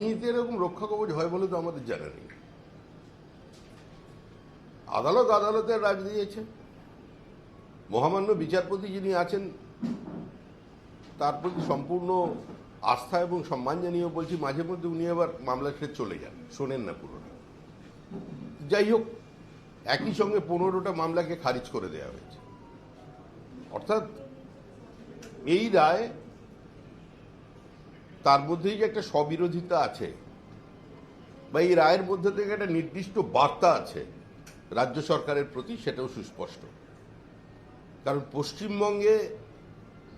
রাজনীতিতে এরকম রক্ষা কবচ হয় বলে তো আমাদের জানা নেই। আদালত আদালতের রাজ দিয়েছে। মহামান্য বিচারপতি যিনি আছেন, তার প্রতি সম্পূর্ণ আস্থা এবং সম্মান জানিয়ে বলছি, মাঝে মধ্যে উনি আবার মামলা ছেড়ে চলে যান, শোনেন না পুরোটা। যাই হোক, একই সঙ্গে পনেরোটা মামলাকে খারিজ করে দেওয়া হয়েছে। অর্থাৎ এই রায় তার মধ্যেই যে একটা স্ববিরোধিতা আছে, বা এই রায়ের মধ্যে থেকে একটা নির্দিষ্ট বার্তা আছে রাজ্য সরকারের প্রতি, সেটাও সুস্পষ্ট। কারণ পশ্চিমবঙ্গে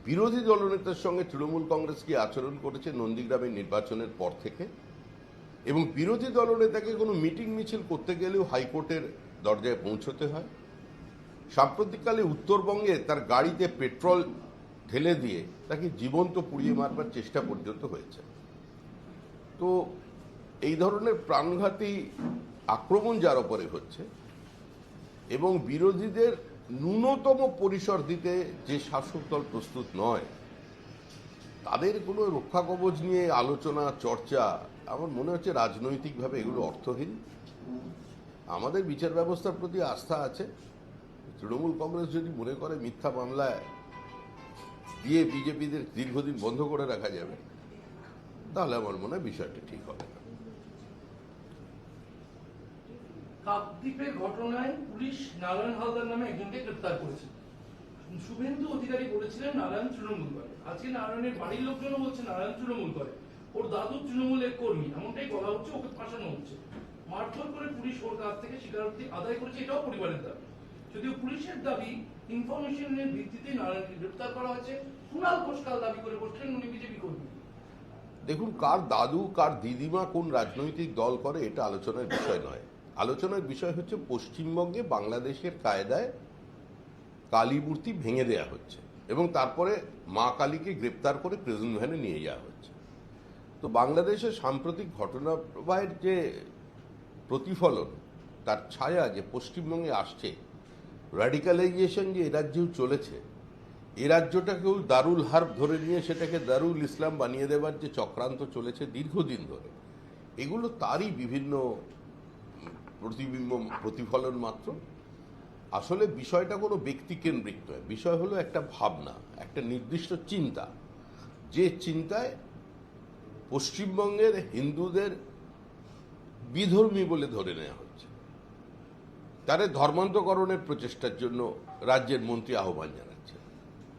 বিরোধী দলনেতার সঙ্গে তৃণমূল কংগ্রেস কি আচরণ করেছে নন্দীগ্রামের নির্বাচনের পর থেকে? এবং বিরোধী দলনেতাকে কোনো মিটিং মিছিল করতে গেলেও হাইকোর্টের দরজায় পৌঁছতে হয়? সাম্প্রতিককালে উত্তরবঙ্গে তার গাড়িতে পেট্রোল ঢেলে দিয়ে তাকে জীবন্ত পুড়িয়ে মারবার চেষ্টা পর্যন্ত হয়েছে। তো এই ধরনের প্রাণঘাতী আক্রমণ যার ওপরে হচ্ছে এবং বিরোধীদের ন্যূনতম পরিসর দিতে যে শাসক দল প্রস্তুত নয়, তাদের কোনো রক্ষা কবচ নিয়ে আলোচনা, চর্চা, আমার মনে হচ্ছে রাজনৈতিকভাবে এগুলো অর্থহীন। আমাদের বিচার ব্যবস্থার প্রতি আস্থা আছে। তৃণমূল কংগ্রেস যদি মনে করে মিথ্যা মামলায় দিয়ে বিজেপিদের দীর্ঘদিন বন্ধ করে রাখা যাবে, তাহলে আমার মনে হয় বিষয়টা ঠিক হবে। না ঘটনায় পুলিশ নারায়ণ হালদার নামে একজনকে গ্রেপ্তার করেছে। শুভেন্দু অধিকারী বলেছিলেন নারায়ণ তৃণমূল করে। আজকে নারায়ণের বাড়ির লোকজনও বলছে নারায়ণ তৃণমূল করে। ওর দাদু তৃণমূলের কর্মী, এমনটাই বলা হচ্ছে, ওকে ফাঁসানো হচ্ছে। মারধর করে পুলিশ ওর কাছ থেকে স্বীকারোক্তি আদায় করেছে, এটাও পরিবারের দাবি। যদিও পুলিশের দাবি ইনফরমেশনের ভিত্তিতে নারায়ণকে গ্রেপ্তার করা হয়েছে, কুণাল ঘোষকাল দাবি করে বসলেন উনি বিজেপি কর্মী। দেখুন, কার দাদু, কার দিদিমা কোন রাজনৈতিক দল করে, এটা আলোচনার বিষয় নয়। আলোচনার বিষয় হচ্ছে পশ্চিমবঙ্গে বাংলাদেশের কায়দায় কালীমূর্তি ভেঙে দেয়া হচ্ছে এবং তারপরে মা কালীকে গ্রেপ্তার করে প্রেজেন্ট ভ্যানে নিয়ে যাওয়া হচ্ছে। তো বাংলাদেশের সাম্প্রতিক ঘটনাবাহের যে প্রতিফলন, তার ছায়া যে পশ্চিমবঙ্গে আসছে র্যাডিক্যালাইজেশন যে এ রাজ্যেও চলেছে। এ রাজ্যটাকেও দারুল হার্ব ধরে নিয়ে সেটাকে দারুল ইসলাম বানিয়ে দেওয়ার যে চক্রান্ত চলেছে দীর্ঘদিন ধরে, এগুলো তারই বিভিন্ন প্রতিবিম্ব, প্রতিফলন মাত্র। আসলে বিষয়টা কোনো ব্যক্তিকেন্দ্রিক নয়, বিষয় হলো একটা ভাবনা, একটা নির্দিষ্ট চিন্তা। যে চিন্তায় পশ্চিমবঙ্গের হিন্দুদের বিধর্মী বলে ধরে নেওয়া হচ্ছে। তাদের ধর্মান্তকরণের প্রচেষ্টার জন্য রাজ্যের মন্ত্রী আহ্বান জানাচ্ছে।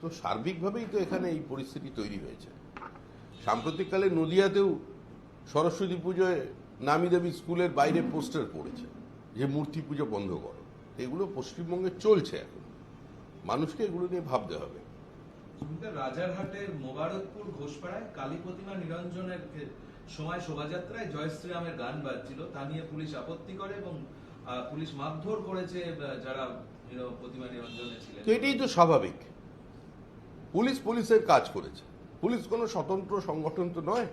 তো সার্বিকভাবেই তো এখানে এই পরিস্থিতি তৈরি হয়েছে। সাম্প্রতিককালে নদিয়াতেও সরস্বতী পুজোয় নামি দামি স্কুলের বাইরে পোস্টার পড়েছে যে, মূর্তি পুজো বন্ধ করো। এগুলো পশ্চিমবঙ্গে চলছে এখন। মানুষকে এগুলো নিয়ে ভাবতে হবে। রাজারহাটের মোবারকপুর ঘোষপাড়ায় কালী প্রতিমা নিরঞ্জনের সময় শোভাযাত্রায় জয় শ্রীরামের গান বাজছিল। তা নিয়ে পুলিশ আপত্তি করে এবং পুলিশ মারধর করেছে যারা ছিলেন। তো এটাই তো স্বাভাবিক। পুলিশ পুলিশের কাজ করেছে। পুলিশ কোনো স্বতন্ত্র সংগঠন তো নয়।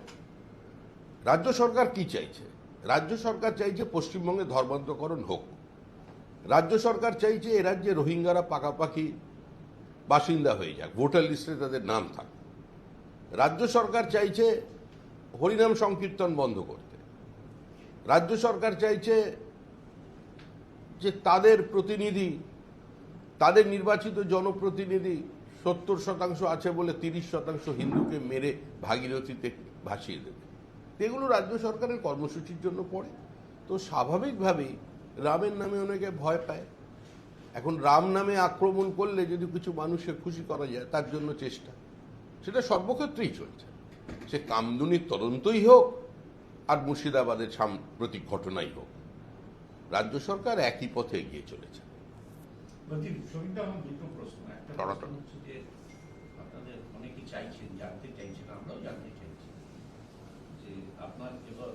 রাজ্য সরকার কি চাইছে? রাজ্য সরকার চাইছে পশ্চিমবঙ্গে ধর্মান্তকরণ হোক। রাজ্য সরকার চাইছে এ রাজ্যে রোহিঙ্গারা পাকাপাকি বাসিন্দা হয়ে যাক, ভোটার লিস্টে তাদের নাম থাক। রাজ্য সরকার চাইছে হরিনাম সংকীর্তন বন্ধ করতে। রাজ্য সরকার চাইছে যে তাদের প্রতিনিধি, তাদের নির্বাচিত জনপ্রতিনিধি সত্তর শতাংশ আছে বলে তিরিশ শতাংশ হিন্দুকে মেরে ভাগীরথীতে ভাসিয়ে দেবে। এগুলো রাজ্য সরকারের কর্মসূচির জন্য পড়ে। তো স্বাভাবিকভাবেই রামের নামে অনেকে ভয় পায়। এখন রাম নামে আক্রমণ করলে যদি কিছু মানুষকে খুশি করা যায়, তার জন্য চেষ্টা। সেটা সর্বক্ষেত্রেই চলছে। সে কামদুনির তদন্তই হোক আর মুর্শিদাবাদের সাম্প্রতিক ঘটনাই হোক। রাজ্য সরকার একই পথে এগিয়ে চলেছে। অনেকে চাইছেন জানতে চাইছেন আমরাও জানতে চাইছি যে আপনার এবার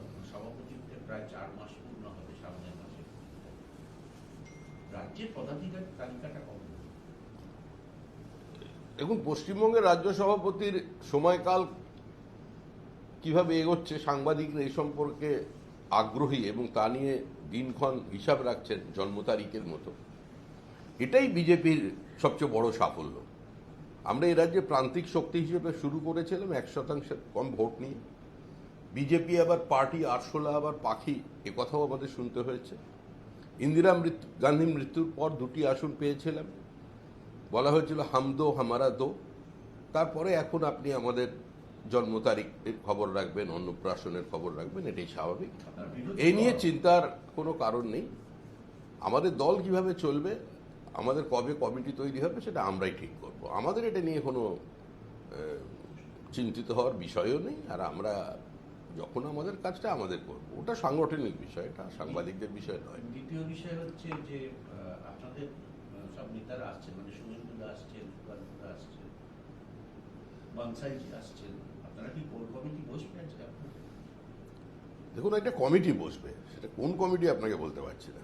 প্রায় চার মাস পূর্ণ হবে সামনের মাসে। রাজ্যের পদাধিকার তালিকাটা কবে দেখুন পশ্চিমবঙ্গের রাজ্য সভাপতির সময়কাল কীভাবে এগোচ্ছে সাংবাদিকরা এই সম্পর্কে আগ্রহী এবং তা নিয়ে দিনক্ষণ হিসাব রাখছেন জন্ম তারিখের মতো। এটাই বিজেপির সবচেয়ে বড় সাফল্য। আমরা এ রাজ্যে প্রান্তিক শক্তি হিসেবে শুরু করেছিলাম এক শতাংশের কম ভোট নিয়ে। বিজেপি আবার পার্টি, আরশোলা আবার পাখি, এ কথাও আমাদের শুনতে হয়েছে। ইন্দিরা মৃত্যু গান্ধী মৃত্যুর পর দুটি আসন পেয়েছিলাম। বলা হয়েছিল হামদো হামারা দো। তারপরে এখন আপনি আমাদের জন্ম তারিখের খবর রাখবেন অন্নপ্রাশনের খবর রাখবেন এটাই স্বাভাবিক। এই নিয়ে চিন্তার কোনো কারণ নেই। আমাদের দল কীভাবে চলবে আমাদের কবে কমিটি তৈরি হবে সেটা আমরাই ঠিক করব। আমাদের এটা নিয়ে কোনো চিন্তিত হওয়ার বিষয়ও নেই আর আমরা যখন আমাদের কাজটা আমাদের করব। ওটা সাংগঠনিক বিষয় এটা সাংবাদিকদের বিষয় নয়। দ্বিতীয় বিষয় হচ্ছে যে আপনাদের সব নেতারা আসছেন মানে শুভেন্দুদা আসছেন আসছেন বানসাইজি আসছেন। দেখুন একটা কমিটি বসবে। সেটা কোন কমিটি আপনাকে বলতে পারছি না।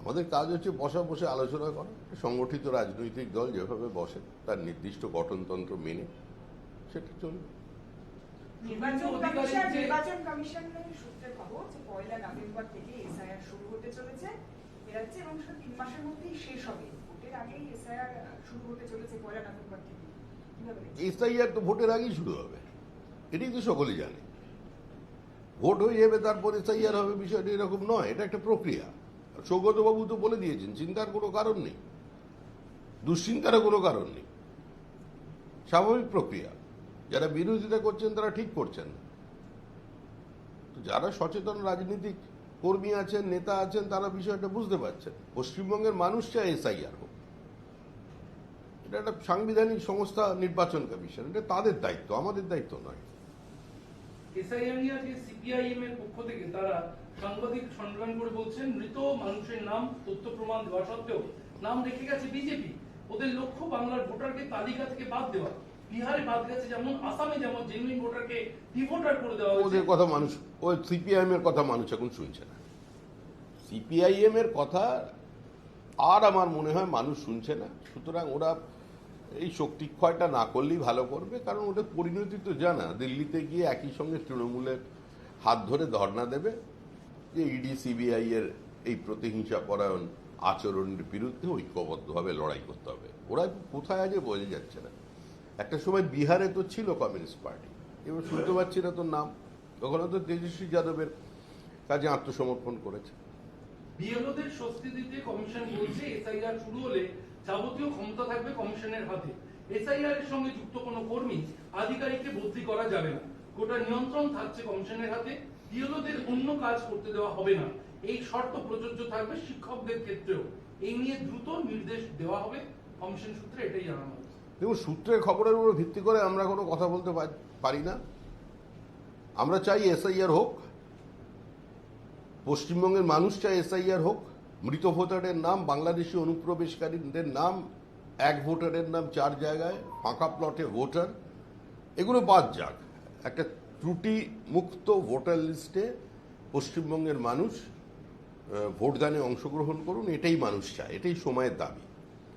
আমাদের কাজ হচ্ছে বসা বসে আলোচনা করা। সংগঠিত রাজনৈতিক দল যেভাবে বসে তার নির্দিষ্ট গঠনতন্ত্র মেনে সেটা চলবে। নির্বাচন কমিশন যে- নির্বাচন কমিশনের সূত্রে খবর যে পয়লা নভেম্বর থেকে এসআইআর শুরু হতে চলেছে বেরাচ্ছে এবং তিন মাসের মধ্যেই শেষ হবে। ভোটের আগেই এসআইআর শুরু হতে চলেছে পয়লা নভেম্বর থেকে। কীভাবে এসআইআর তো ভোটের আগেই শুরু হবে। এটাই তো সকলেই জানে। ভোট হয়ে যাবে, তারপর এসআইআর হবে বিষয়টা এরকম নয়, এটা একটা প্রক্রিয়া। সৌগতবাবু তো বলে দিয়েছেন, চিন্তার কোনো কারণ নেই। দুশ্চিন্তারও কোনো কারণ নেই। স্বাভাবিক প্রক্রিয়া। যারা বিরোধিতা করছেন, তারা ঠিক করছেন। তো যারা সচেতন রাজনীতিক কর্মী আছেন, নেতা আছেন, তারা বিষয়টা বুঝতে পারছেন। পশ্চিমবঙ্গের মানুষ চায় এসআইআর হোক। এটা একটা সাংবিধানিক সংস্থা নির্বাচন কমিশন এটা তাদের দায়িত্ব আমাদের দায়িত্ব নয়। সিপিআইএম এর পক্ষ থেকে তারা সাংবাদিক সম্মেলন করে বলছেন মৃত মানুষের নাম তথ্য প্রমাণ দেওয়া সত্ত্বেও নাম রেখে গেছে বিজেপি। ওদের লক্ষ্য বাংলার ভোটারকে তালিকা থেকে বাদ দেওয়া। বিহারে বাদ গেছে যেমন আসামে যেমন জেনুইন ভোটারকে ডিভোটার করে দেওয়া হয়েছে। ওদের কথা মানুষ ওই সিপিআইএম এর কথা মানুষ এখন শুনছে না। সিপিআইএম এর কথা আর আমার মনে হয় মানুষ শুনছে না। সুতরাং ওরা এই শক্তি ক্ষয়টা না করলেই ভালো করবে, কারণ ওদের পরিণতি তো জানা। দিল্লিতে গিয়ে একই সঙ্গে তৃণমূলের হাত ধরে ধর্ণা দেবে যে ইডি সিবিআই এর এই প্রতিহিংসা পরায়ণ আচরণের বিরুদ্ধে ঐক্যবদ্ধভাবে লড়াই করতে হবে। ওরা কোথায় আছে বোঝা যাচ্ছে না। একটা সময় বিহারে তো ছিল কমিউনিস্ট পার্টি এবার শুনতে পাচ্ছি না তোর নাম। ওখানে তো তেজস্বী যাদবের কাজে আত্মসমর্পণ করেছে। বিএলওদের স্বস্তি দিতে কমিশন বলছে, এসআইআর শুরু হলে যাবতীয় ক্ষমতা থাকবে কমিশনের হাতে। এসআইআর এর সঙ্গে যুক্ত কোনো কর্মী আধিকারিককে বদলি করা যাবে না। গোটা নিয়ন্ত্রণ থাকছে কমিশনের হাতে। বিএলওদের অন্য কাজ করতে দেওয়া হবে না। এই শর্ত প্রযোজ্য থাকবে শিক্ষকদের ক্ষেত্রেও। এই নিয়ে দ্রুত নির্দেশ দেওয়া হবে। কমিশন সূত্রে এটাই জানানো হয়েছে দেখুন, সূত্রের খবরের উপর ভিত্তি করে আমরা কোনো কথা বলতে পারি না। আমরা চাই এসআইআর হোক। পশ্চিমবঙ্গের মানুষ চাই এসআইআর হোক। মৃত ভোটারের নাম, বাংলাদেশি অনুপ্রবেশকারীদের নাম, এক ভোটারের নাম চার জায়গায়, ফাঁকা প্লটে ভোটার, এগুলো বাদ যাক। একটা ত্রুটি মুক্ত ভোটার লিস্টে পশ্চিমবঙ্গের মানুষ ভোটদানে অংশগ্রহণ করুন, এটাই মানুষ চায়, এটাই সময়ের দাবি।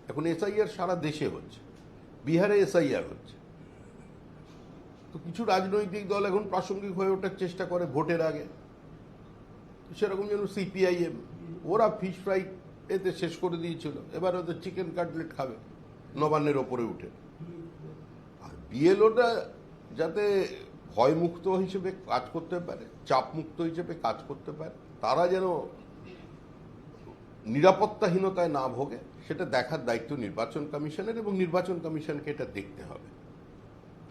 এখন এসআইআর সারা দেশে হচ্ছে, বিহারে এসআইআর হচ্ছে। তো কিছু রাজনৈতিক দল এখন প্রাসঙ্গিক হয়ে ওঠার চেষ্টা করে ভোটের আগে, সেরকম যেন সিপিআইএম ওরা ফিশ ফ্রাই এতে শেষ করে দিয়েছিল। এবার ওদের চিকেন কাটলেট খাবে। নবান্নের ওপরে উঠে। আর বিএলওটা যাতে ভয়মুক্ত হিসেবে কাজ করতে পারে, চাপমুক্ত হিসেবে কাজ করতে পারে, তারা যেন নিরাপত্তাহীনতায় না ভোগে, সেটা দেখার দায়িত্ব নির্বাচন কমিশনের এবং নির্বাচন কমিশনকে এটা দেখতে হবে।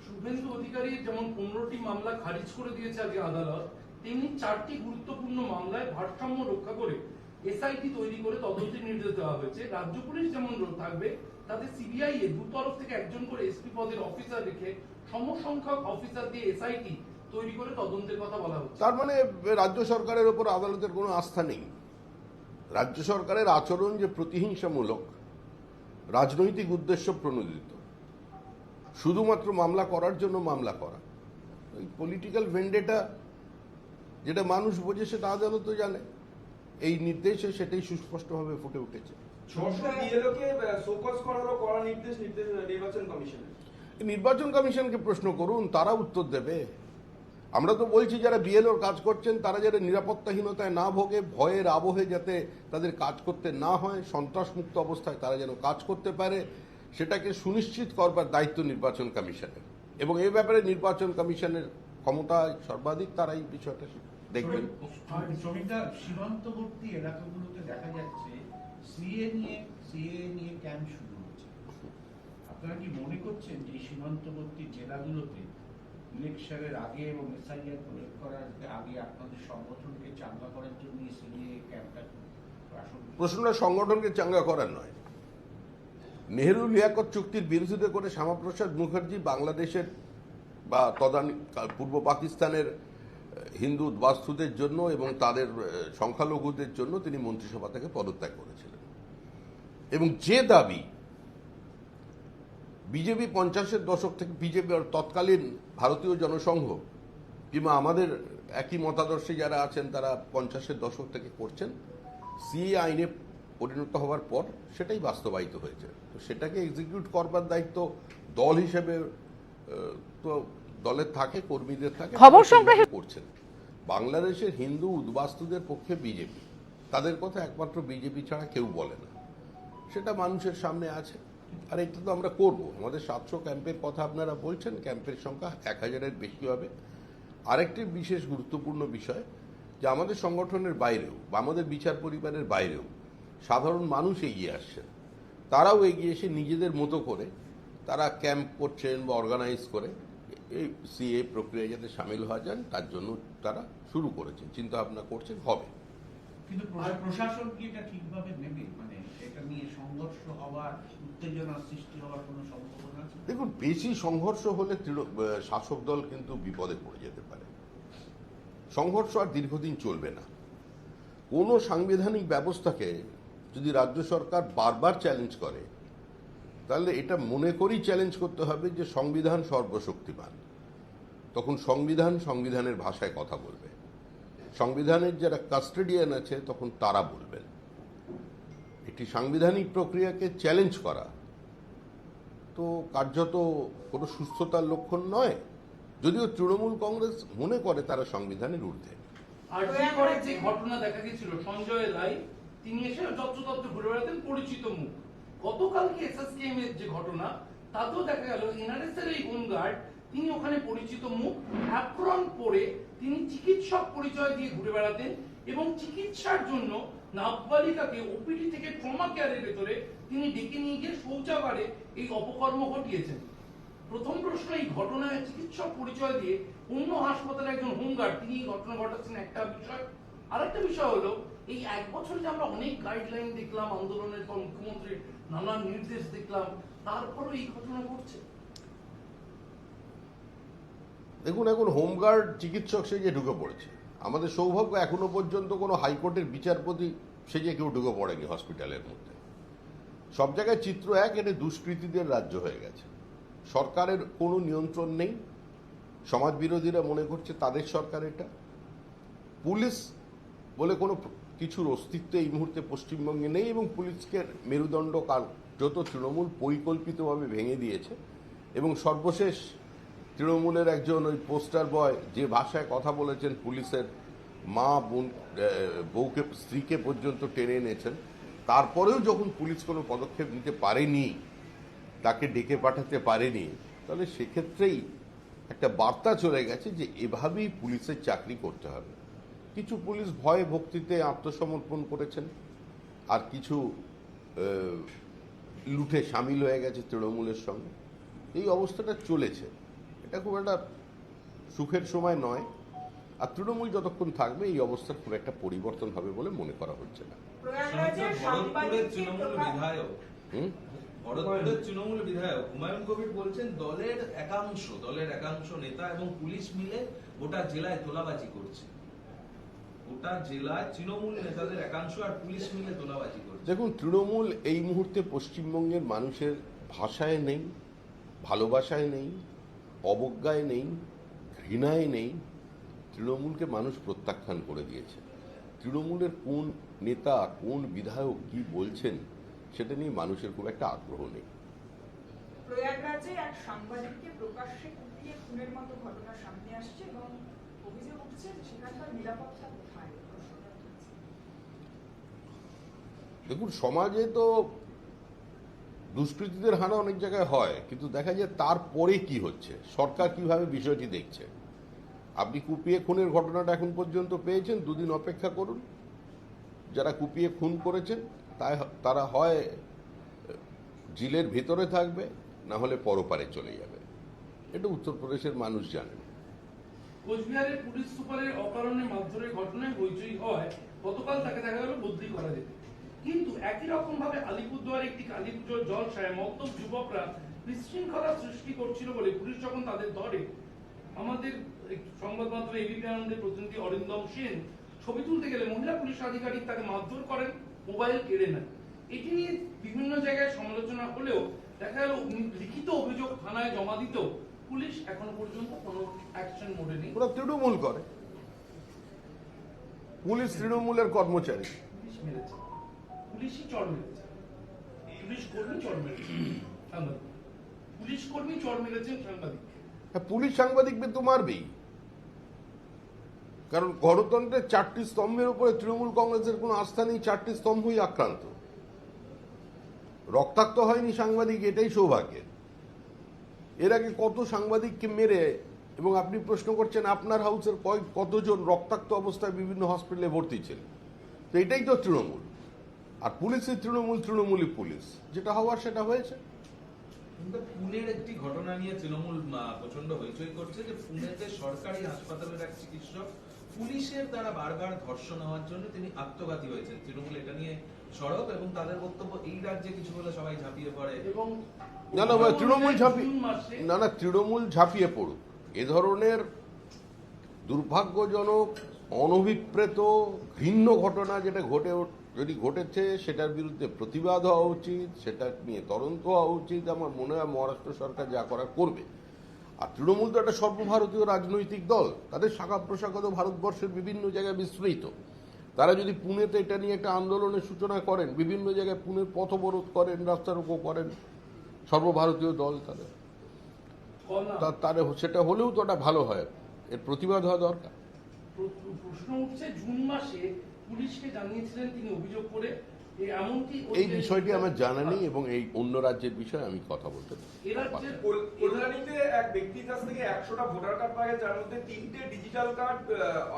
শুভেন্দু অধিকারী যেমন পনেরোটি মামলা খারিজ করে দিয়েছে আজকে আদালত, তেমনি চারটি গুরুত্বপূর্ণ মামলায় ভারসাম্য রক্ষা করে এসআইটি তৈরি করে তদন্তের নির্দেশ দেওয়া হয়েছে। রাজ্য পুলিশ যেমন থাকবে, তাতে সিবিআই এর দু তরফ থেকে একজন করে এসপি পদের অফিসার রেখে সমসংখ্যক অফিসার দিয়ে এসআইটি তৈরি করে তদন্তের কথা বলা হচ্ছে। তার মানে রাজ্য সরকারের ওপর আদালতের কোনো আস্থা নেই। রাজ্য সরকারের আচরণ যে প্রতিহিংসামূলক, রাজনৈতিক উদ্দেশ্য প্রণোদিত। শুধুমাত্র মামলা করার জন্য মামলা করা। ওই পলিটিক্যাল ভেন্ডেটা যেটা মানুষ বোঝে সেটা আদালতও জানে। এই নির্দেশে সেটাই সুস্পষ্টভাবে ফুটে উঠেছে। নির্বাচন কমিশনকে প্রশ্ন করুন তারা উত্তর দেবে। আমরা তো বলছি যারা বিএলওর কাজ করছেন তারা যারা নিরাপত্তাহীনতায় না ভোগে ভয়ের আবহে যাতে তাদের কাজ করতে না হয় সন্ত্রাসমুক্ত অবস্থায় তারা যেন কাজ করতে পারে সেটাকে সুনিশ্চিত করবার দায়িত্ব নির্বাচন কমিশনের। এবং এ ব্যাপারে নির্বাচন কমিশনের ক্ষমতায় সর্বাধিক তারা এই বিষয়টা দেখবেন। শ্রমিকরা সীমান্তবর্তী এলাকাগুলোতে দেখা যাচ্ছে সিএ নিয়ে সিএ নিয়ে ক্যাম্প শুরু হচ্ছে আপনারা কি মনে করছেন যে সীমান্তবর্তী জেলাগুলোতে ইলেকশনের আগে এবং এসআইআর প্রয়োগ করার আগে আপনাদের সংগঠনকে চাঙ্গা করার জন্য সিএ ক্যাম্পটা প্রশ্নটা সংগঠনকে চাঙ্গা করার নয়। নেহেরু লিয়াকত চুক্তির বিরোধিতা করে শ্যামাপ্রসাদ মুখার্জি বাংলাদেশের বা তদানী পূর্ব পাকিস্তানের হিন্দু বাস্তুদের জন্য এবং তাদের সংখ্যালঘুদের জন্য তিনি মন্ত্রিসভা থেকে পদত্যাগ করেছিলেন। এবং যে দাবি বিজেপি পঞ্চাশের দশক থেকে, বিজেপি তৎকালীন ভারতীয় জনসংঘ কিংবা আমাদের একই মতাদর্শে যারা আছেন, তারা পঞ্চাশের দশক থেকে করছেন, সিএ আইনে পরিণত হওয়ার পর সেটাই বাস্তবায়িত হয়েছে। তো সেটাকে এক্সিকিউট করবার দায়িত্ব দল হিসেবে তো দলের থাকে কর্মীদের থাকে খবর সংগ্রহে- করছেন। বাংলাদেশের হিন্দু উদ্বাস্তুদের পক্ষে বিজেপি। তাদের কথা একমাত্র বিজেপি ছাড়া কেউ বলে না। সেটা মানুষের সামনে আছে। আর এটা তো আমরা করব। আমাদের সাতশো ক্যাম্পের কথা আপনারা বলছেন ক্যাম্পের সংখ্যা এক হাজারের বেশি হবে। আরেকটি বিশেষ গুরুত্বপূর্ণ বিষয় যে আমাদের সংগঠনের বাইরেও বা আমাদের বিচার পরিবারের বাইরেও সাধারণ মানুষ এগিয়ে আসছেন। তারাও এগিয়ে এসে নিজেদের মতো করে তারা ক্যাম্প করছেন বা অর্গানাইজ করে এই সিএ প্রক্রিয়ায় যাতে সামিল হওয়া যান তার জন্য তারা শুরু করেছেন চিন্তা ভাবনা করছেন হবে। কিন্তু প্রশাসন কি এটা ঠিকভাবে নেবে? মানে এটা নিয়ে সংঘর্ষ হওয়ার উত্তেজনা সৃষ্টি হওয়ার কোনো সম্ভাবনা আছে? দেখুন বেশি সংঘর্ষ হলে শাসক দল কিন্তু বিপদে পড়ে যেতে পারে। সংঘর্ষ আর দীর্ঘদিন চলবে না। কোনো সাংবিধানিক ব্যবস্থাকে যদি রাজ্য সরকার বারবার চ্যালেঞ্জ করে তাহলে এটা মনে করেই চ্যালেঞ্জ করতে হবে যে সংবিধান সর্বশক্তিমান। তখন সংবিধান সংবিধানের ভাষায় কথা বলবে। সংবিধানের যারা কাস্টেডিয়ান আছে, তখন তারা বলবেন। একটি সাংবিধানিক প্রক্রিয়াকে চ্যালেঞ্জ করা তো কার্যত কোনো সুস্থতার লক্ষণ নয়। যদিও তৃণমূল কংগ্রেস মনে করে তারা সংবিধানের ঊর্ধ্বে। ঘটনা দেখা গেছিল সঞ্জয় রায়, তিনি এসে ঘুরে বেড়াতেন পরিচিত মুখ। গতকালকে এর যে ঘটনা, তাতেও দেখা গেল এনআরএস এর এই হোমগার্ড তিনি ওখানে পরিচিত মুখ অ্যাপ্রন পরে তিনি চিকিৎসক পরিচয় দিয়ে ঘুরে বেড়াতেন এবং চিকিৎসার জন্য নাবালিকাকে ওপিডি থেকে ট্রমা কেয়ারের ভেতরে তিনি ডেকে নিয়ে গিয়ে শৌচাগারে এই অপকর্ম ঘটিয়েছেন। প্রথম প্রশ্ন, এই ঘটনায় চিকিৎসক পরিচয় দিয়ে অন্য হাসপাতালে একজন হোমগার্ড, তিনি এই ঘটনা ঘটাচ্ছেন একটা বিষয়। আরেকটা বিষয় হলো, এই এক বছরে যে আমরা অনেক গাইডলাইন দেখলাম, আন্দোলনের পর মুখ্যমন্ত্রীর নানান নির্দেশ দেখলাম, তারপরও এই ঘটনা ঘটছে। দেখুন, এখন হোমগার্ড চিকিৎসক সেজে ঢুকে পড়েছে, আমাদের সৌভাগ্য এখনও পর্যন্ত কোনো হাইকোর্টের বিচারপতি সেজে কেউ ঢুকে পড়েনি হসপিটালের মধ্যে। সব জায়গায় চিত্র এক এটা দুষ্কৃতীদের রাজ্য হয়ে গেছে। সরকারের কোনো নিয়ন্ত্রণ নেই। সমাজ বিরোধীরা মনে করছে তাদের সরকার এটা। পুলিশ বলে কোনো কিছুর অস্তিত্ব এই মুহূর্তে পশ্চিমবঙ্গে নেই এবং পুলিশকে মেরুদণ্ড কাল যত তৃণমূল পরিকল্পিতভাবে ভেঙে দিয়েছে এবং সর্বশেষ তৃণমূলের একজন ওই পোস্টার বয় যে ভাষায় কথা বলেছেন পুলিশের মা বোন বউকে, স্ত্রীকে পর্যন্ত টেনে এনেছেন। তারপরেও যখন পুলিশ কোনো পদক্ষেপ নিতে পারেনি, তাকে ডেকে পাঠাতে পারেনি, তাহলে সেক্ষেত্রেই একটা বার্তা চলে গেছে যে এভাবেই পুলিশের চাকরি করতে হবে। কিছু পুলিশ ভয়ে ভক্তিতে আত্মসমর্পণ করেছেন, আর কিছু লুঠে সামিল হয়ে গেছে তৃণমূলের সঙ্গে। এই অবস্থাটা চলেছে। এটা খুব একটা সুখের সময় নয়। আর তৃণমূল যতক্ষণ থাকবে এই অবস্থার খুব একটা পরিবর্তন হবে বলে মনে করা হচ্ছে না। ভরতপুরের তৃণমূল বিধায়ক হুমায়ুন কবির বলছেন দলের একাংশ দলের একাংশ নেতা এবং পুলিশ মিলে গোটা জেলায় তোলাবাজি করছে। গোটা জেলায় তৃণমূল নেতাদের একাংশ আর পুলিশ মিলে তোলাবাজি করছে। দেখুন তৃণমূল এই মুহূর্তে পশ্চিমবঙ্গের মানুষের ভাষায় নেই ভালোবাসায় নেই অবজ্ঞায় নেই ঘৃণায় নেই তৃণমূলকে মানুষ প্রত্যাখ্যান করে দিয়েছে। তৃণমূলের কোন নেতা কোন বিধায়ক কি বলছেন সেটা নিয়ে মানুষের খুব একটা আগ্রহ নেই। প্রয়াগরাজে এক সাংবাদিককে প্রকাশ্যে কুপিয়ে খুনের মতো ঘটনা সামনে আসছে এবং অভিযোগ উঠছে সেখানকার নিরাপত্তা কোথায়? দেখুন সমাজে তো দুষ্কৃতীদের হানা অনেক জায়গায় হয়, কিন্তু দেখা যায় তারপরে কি হচ্ছে? সরকার কীভাবে বিষয়টি দেখছে? আপনি কুপিয়ে খুনের ঘটনাটা এখন পর্যন্ত পেয়েছেন? দুদিন অপেক্ষা করুন। যারা কুপিয়ে খুন করেছেন, তাই তারা হয়, জেলের ভেতরে থাকবে, না হলে পরপারে চলে যাবে। এটা উত্তরপ্রদেশের মানুষ জানেন। কোচবিহারের পুলিশ সুপারের অকারণে মারধরের ঘটনায় হইচই হয়। গতকাল তাকে দেখা গেল বদলি করা যেতে। কিন্তু একই রকম ভাবে আলিপুরদুয়ারে একটি কালী পুজোর জলসায় মদ্যপ যুবকরা বিশৃঙ্খলা সৃষ্টি করছিল বলে পুলিশ যখন তাদের ধরে আমাদের সংবাদ মাধ্যমে এবিপি আনন্দের প্রতিনিধি অরিন্দম সেন ছবি তুলতে গেলে মহিলা পুলিশ আধিকারিক তাকে মারধর করেন মোবাইল কেড়ে নেন। এটি নিয়ে বিভিন্ন জায়গায় সমালোচনা হলেও দেখা গেল লিখিত অভিযোগ থানায় জমা দিতেও পুলিশ এখন পর্যন্ত কোনো অ্যাকশন মোডে নেই। ওরা তৃণমূল করে। পুলিশ তৃণমূলের কর্মচারী। মেরেছে। পুলিশই চড় মেরেছে। পুলিশ কর্মী চড় মেরেছে। সাংবাদিক। পুলিশ কর্মী চড় মেরেছেন সাংবাদিক। পুলিশ সাংবাদিকদের তো মারবেই কারণ গণতন্ত্রের চারটি স্তম্ভের উপরে তৃণমূল কংগ্রেসের কোনো আস্থা নেই, চারটি স্তম্ভই আক্রান্ত। রক্তাক্ত হয়নি সাংবাদিক, এটাই সৌভাগ্যের এর আগে কত সাংবাদিককে মেরে এবং আপনি প্রশ্ন করছেন আপনার হাউসের কয়েক কতজন রক্তাক্ত অবস্থায় বিভিন্ন হসপিটালে ভর্তি ছিলেন? তো এটাই তো তৃণমূল। আর পুলিশের তৃণমূল তৃণমূলই পুলিশ। যেটা হওয়ার সেটা হয়েছে। পুনের একটি ঘটনা নিয়ে তৃণমূল প্রচণ্ড হইচই করছে যে পুনেতে সরকারি হাসপাতালের এক চিকিৎসক পুলিশের দ্বারা বারবার ধর্ষণ হওয়ার জন্য তিনি আত্মঘাতী হয়েছেন। তৃণমূল এটা নিয়ে সরব এবং তাদের বক্তব্য এই রাজ্যে কিছু হলে সবাই ঝাঁপিয়ে পড়ে। এবং না না ভাই, তৃণমূল ঝাঁপিয়ে না না তৃণমূল ঝাঁপিয়ে পড়ুক। এ ধরনের দুর্ভাগ্যজনক অনভিপ্রেত ঘৃণ্য ঘটনা যেটা ঘটে যদি ঘটেছে সেটার বিরুদ্ধে প্রতিবাদ হওয়া উচিত, সেটা নিয়ে তদন্ত হওয়া উচিত। আমার মনে হয় মহারাষ্ট্র সরকার যা করার করবে। আর তৃণমূল তো একটা সর্বভারতীয় রাজনৈতিক দল। তাদের শাখা প্রশাখা তো ভারতবর্ষের বিভিন্ন জায়গায় বিস্তৃত। তারা যদি পুনেতে এটা নিয়ে একটা আন্দোলনের সূচনা করেন, বিভিন্ন জায়গায় পুনের পথ অবরোধ করেন রাস্তা রোকো করেন, সর্বভারতীয় দল তাদের। তার সেটা হলেও তো ওটা ভালো হয়। এর প্রতিবাদ হওয়া দরকার। প্রশ্ন উঠছে, জুন মাসে পুলিশকে জানিয়েছিলেন তিনি অভিযোগ করে এমনকি এই বিষয়টি আমার জানা নেই এবং এই অন্য রাজ্যের বিষয়ে আমি কথা বলতে কল্যাণীতে এক ব্যক্তির কাছ থেকে একশোটা ভোটার কার্ড পাওয়া গেছে যার মধ্যে তিনটে ডিজিটাল কার্ড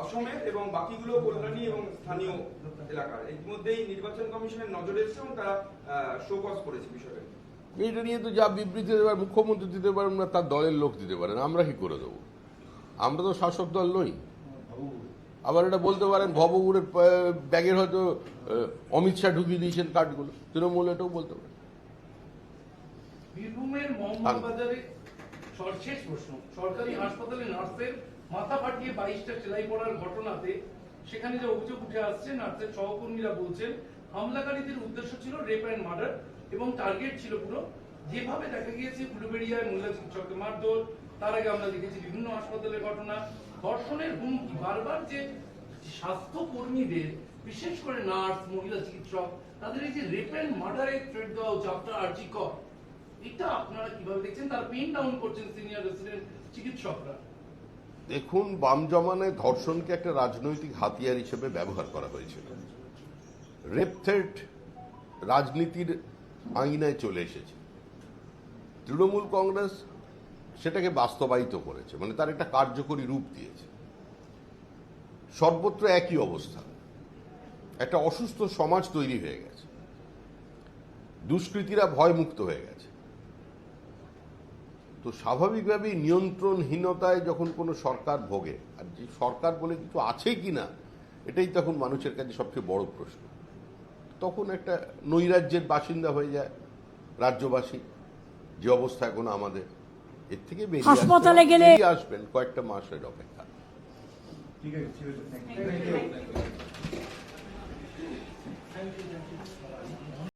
অসমের এবং বাকিগুলো কল্যাণী এবং স্থানীয় এলাকার। ইতিমধ্যেই নির্বাচন কমিশনের নজরে এসেছে এবং তারা শোকজ করেছে বিষয়টা এইটা নিয়ে তো যা বিবৃতি দিতে পারেন মুখ্যমন্ত্রী দিতে পারেন না তার দলের লোক দিতে পারেন আমরা কি করে দেবো? আমরা তো শাসক দল নই। আবার এটা বলতে পারেন ভবগুড়ের ব্যাগের হয়তো অমিত শাহ ঢুকিয়ে দিয়েছেন কার্ডগুলো তৃণমূল এটাও বলতে পারে বীরভূমের মোহাম্মদবাজারে সর- প্রশ্ন। সরকারি হাসপাতালে নার্সের মাথা ফাটিয়ে বাইশটা সেলাই পড়ার ঘটনাতে সেখানে অভিযোগ উঠে আসছে, নার্সের সহকর্মীরা বলছেন, হামলাকারীদের উদ্দেশ্য ছিল রেপ মার্ডার এবং টার্গেট ছিল পুরো। যেভাবে দেখা গিয়েছে মারধর, তার আগে আমরা দেখেছি বিভিন্ন হাসপাতালের ঘটনা। ধর্ষণের হুমকি। বারবার যে স্বাস্থ্য কর্মীদের বিশেষ করে নার্স, মহিলা চিকিৎসক, তাদের এই যে রেপ অ্যান্ড মার্ডারের থ্রেট দেওয়া হচ্ছে, আফটার কর, এটা আপনারা কীভাবে দেখছেন? তার পেন ডাউন করছেন সিনিয়র রেসিডেন্ট চিকিৎসকরা। দেখুন, বাম জমানায় ধর্ষণকে একটা রাজনৈতিক হাতিয়ার হিসেবে ব্যবহার করা হয়েছিল রেপ থ্রেট রাজনীতির আঙিনায় চলে এসেছে। তৃণমূল কংগ্রেস সেটাকে বাস্তবায়িত করেছে মানে তার একটা কার্যকরী রূপ দিয়েছে। সর্বত্র একই অবস্থা। একটা অসুস্থ সমাজ তৈরি হয়ে গেছে। দুষ্কৃতীরা ভয়মুক্ত হয়ে গেছে। তো স্বাভাবিকভাবেই নিয়ন্ত্রণহীনতায় যখন কোনো সরকার ভোগে, আর যে সরকার বলে কিছু আছে কি না, এটাই তখন মানুষের কাছে সবচেয়ে বড় প্রশ্ন। তখন একটা নৈরাজ্যের বাসিন্দা হয়ে যায় রাজ্যবাসী, যে অবস্থা এখন আমাদের। এর থেকে বেরিয়ে হাসপাতালে গেলে- আসবেন কয়েকটা মাসের অপেক্ষা। ঠিক আছে ঠিক আছে